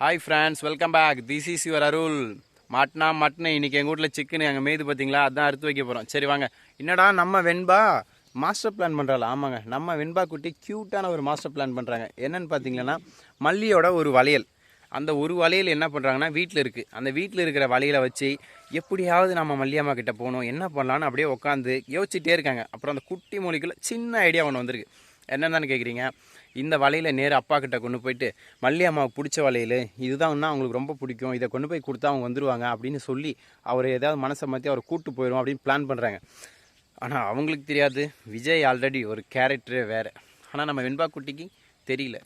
Hi friends welcome back this is your Arul மட்னா மட்னு. இன்னைக்கு எங்கள் வீட்டில் சிக்கன் அங்கே மேய்து பார்த்தீங்களா அதான் அறுத்து வைக்க போகிறோம் சரி வாங்க. என்னடா நம்ம வெண்பா மாஸ்டர் பிளான் பண்ணுறாள் ஆமாங்க. நம்ம வெண்பா குட்டி க்யூட்டான ஒரு மாஸ்டர் பிளான் பண்ணுறாங்க என்னன்னு பார்த்தீங்கன்னா மல்லியோட ஒரு வளையல். அந்த ஒரு வளையல் என்ன பண்ணுறாங்கன்னா வீட்டில் இருக்குது அந்த வீட்டில் இருக்கிற வளையலை வச்சு எப்படியாவது நம்ம மல்லியம்மா கிட்டே போகணும். என்ன பண்ணலான்னு அப்படியே உட்காந்து யோசிச்சுட்டே இருக்காங்க. அப்புறம் அந்த குட்டி மொழிக்குள்ள சின்ன ஐடியா ஒன்று வந்திருக்கு. என்னென்னு கேட்குறீங்க இந்த வலையில் நேராக அப்பா கிட்ட கொண்டு போயிட்டு மல்லி அம்மாவுக்கு பிடிச்ச வலையில் இதுதான் அவங்களுக்கு ரொம்ப பிடிக்கும் இதை கொண்டு போய் கொடுத்தா அவங்க வந்துடுவாங்க அப்படின்னு சொல்லி அவர் ஏதாவது மனசை மாற்றி அவர் கூட்டு போயிடும் அப்படின்னு பிளான் பண்ணுறாங்க ஆனால் அவங்களுக்கு தெரியாது. விஜய் ஆல்ரெடி ஒரு கேரக்டரே வேறு. ஆனால் நம்ம வெண்பா குட்டிக்கு தெரியல.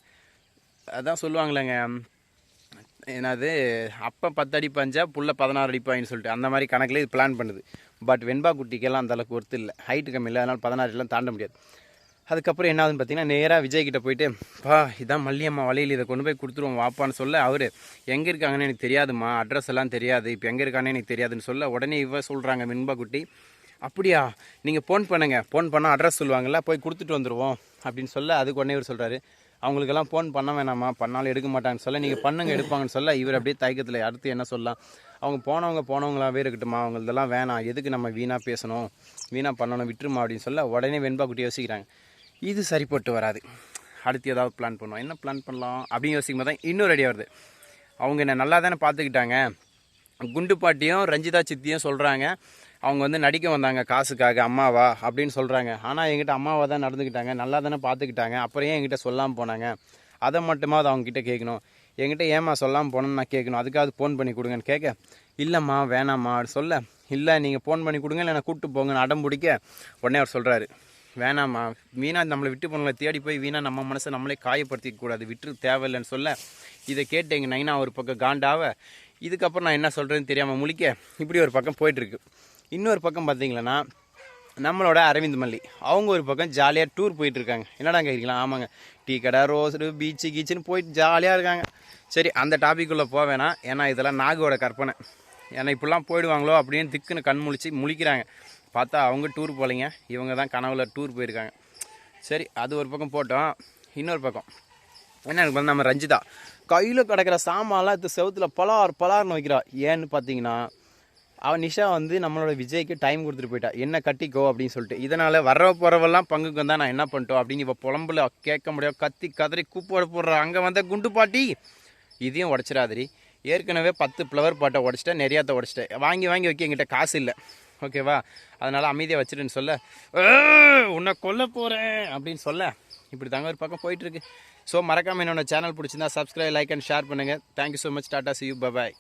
அதான் சொல்லுவாங்களேங்க என்னது அப்போ பத்தடி பஞ்சா புள்ள பதினாறு அடிப்பாயின்னு சொல்லிட்டு. அந்த மாதிரி கணக்கில் இது பிளான் பண்ணுது. பட் வெண்பா குட்டிக்கெல்லாம் அந்த அளவுக்கு ஒர்த்து இல்லை. ஹைட்டு கம்மி இல்லை. அதனால் பதினாறு எல்லாம் தாண்ட முடியாது. அதுக்கப்புறம் என்ன ஆகுதுன்னு பார்த்தீங்கன்னா நேராக விஜய் கிட்ட போயிட்டு பா இதான் மல்லியம்மா வலையில் இதை கொண்டு போய் கொடுத்துருவோம் வாப்பான்னு சொல்ல அவர் எங்கே இருக்காங்கன்னு எனக்கு தெரியாதும்மா அட்ரஸ் எல்லாம் தெரியாது இப்போ எங்கே இருக்கானே எனக்கு தெரியாதுன்னு சொல்ல உடனே இவ சொல்கிறாங்க மின்பா குட்டி அப்படியா நீங்கள் ஃபோன் பண்ணுங்கள் ஃபோன் பண்ணால் அட்ரஸ் சொல்லுவாங்கல்ல போய் கொடுத்துட்டு வந்துடுவோம் அப்படின்னு சொல்ல அதுக்கு உடனே இவர் சொல்கிறாரு அவங்களுக்கெல்லாம் ஃபோன் பண்ண வேணாமா பண்ணாலும் எடுக்க மாட்டாங்கன்னு சொல்ல நீங்கள் பண்ணுங்க எடுப்பாங்கன்னு சொல்ல இவர் அப்படியே தயக்கத்தில் அடுத்து என்ன சொல்லலாம் அவங்க போனவங்க போனவங்களாவே இருக்கட்டுமா அவங்களதெல்லாம் வேணாம் எதுக்கு நம்ம வீணாக பேசணும் வீணாக பண்ணணும் விட்டுருமா அப்படின்னு சொல்ல உடனே வெண்பா குட்டி யோசிக்கிறாங்க இது சரிப்பட்டு வராது. அடுத்து ஏதாவது பிளான் பண்ணுவோம். என்ன பிளான் பண்ணலாம்? அப்படின்னு யோசிக்கும் போது தான் இன்னொரு ஐடியா வருது. அவங்க என்ன நல்லா தானே பார்த்துக்கிட்டாங்க. குண்டு பாட்டியும் ரஞ்சிதா சித்தியும் சொல்கிறாங்க அவங்க வந்து நடிக்க வந்தாங்க. காசுக்காக அம்மாவா அப்படின்னு சொல்கிறாங்க ஆனால் எங்கிட்ட அம்மாவா தான் நடந்துக்கிட்டாங்க. நல்லா தானே பார்த்துக்கிட்டாங்க. அப்புறம் ஏன் என்கிட்ட சொல்லாமல் போனாங்க? அதை மட்டுமாவது அவங்கக்கிட்ட கேட்கணும். என்கிட்ட ஏமா சொல்லாமல் போனோன்னு நான் கேட்கணும். அதுக்காவது ஃபோன் பண்ணி கொடுங்கன்னு கேட்க இல்லைம்மா வேணாம்மா. அப்படி சொல்ல இல்லை நீங்கள் ஃபோன் பண்ணி கொடுங்க. இல்லை நான் கூப்பிட்டு போங்கன்னு அடம் பிடிக்க. உடனே அவர் சொல்கிறாரு வேணாம்மா. வீணா நம்மளை விட்டு போனவங்களை தேடி போய் வீணா நம்ம மனசை நம்மளே காயப்படுத்திக்க கூடாது. விட்டு தேவையில்லைன்னு சொல்ல இதை கேட்டு எங்கள் நைனா ஒரு பக்கம் காண்டாவ இதுக்கப்புறம் நான் என்ன சொல்கிறேன்னு தெரியாமல் முழிக்க இப்படி ஒரு பக்கம் போயிட்டுருக்கு. இன்னொரு பக்கம் பார்த்தீங்களன்னா நம்மளோட அரவிந்த் மல்லி. அவங்க ஒரு பக்கம் ஜாலியாக டூர் போயிட்டுருக்காங்க. என்னடா கேட்குறீங்களா ஆமாங்க. டீ கடை ரோஸு பீச்சு கீச்சுன்னு போயிட்டு ஜாலியாக இருக்காங்க. சரி அந்த டாபிக்குள்ளே போக ஏன்னா இதெல்லாம் நாகோட கற்பனை. ஏன்னா இப்படிலாம் போயிடுவாங்களோ அப்படின்னு திக்குன்னு கண் முழிச்சு முழிக்கிறாங்க. பார்த்தா அவங்க டூர் போகலைங்க இவங்க தான் கனவுல டூர் போயிருக்காங்க. சரி அது ஒரு பக்கம் போட்டோம். இன்னொரு பக்கம். என்ன எனக்கு வந்து நம்ம ரஞ்சிதா. கையில் கிடக்கிற சாமான்லாம் இது செவத்தில் பலார் பலார்னு வைக்கிறா. ஏன்னு பார்த்தீங்கன்னா அவன் நிஷா வந்து நம்மளோட விஜய்க்கு டைம் கொடுத்துட்டு போயிட்டா. என்ன கட்டிக்கோ அப்படின்னு சொல்லிட்டு. இதனால் வர போகிறவெல்லாம் பங்குக்கு வந்தால் நான் என்ன பண்ணிட்டோம் அப்படின்னு இப்போ புலம்புல கேட்க முடியாது. கத்தி கதறி கூப்போட போடுற. அங்கே வந்த குண்டு பாட்டி இதையும் உடச்சிடாதிரி ஏற்கனவே பத்து ஃப்ளவர் பாட்டை உடச்சிட்டேன் நிறையாத்த உடச்சிட்டேன். வாங்கி வாங்கி வைக்க எங்கிட்ட காசு இல்லை. ஓகேவா? அதனால் அமைதியாக வச்சுட்டுன்னு சொல்ல உன்னை கொல்ல போகிறேன் அப்படின்னு சொல்ல. இப்படி தாங்க ஒரு பக்கம் போயிட்டுருக்கு. ஸோ மறக்காமல் என்னோட சேனல் பிடிச்சிருந்தா சப்ஸ்கிரைப் லைக் அண்ட் ஷேர் பண்ணுங்கள் thank you so much tata see you bye bye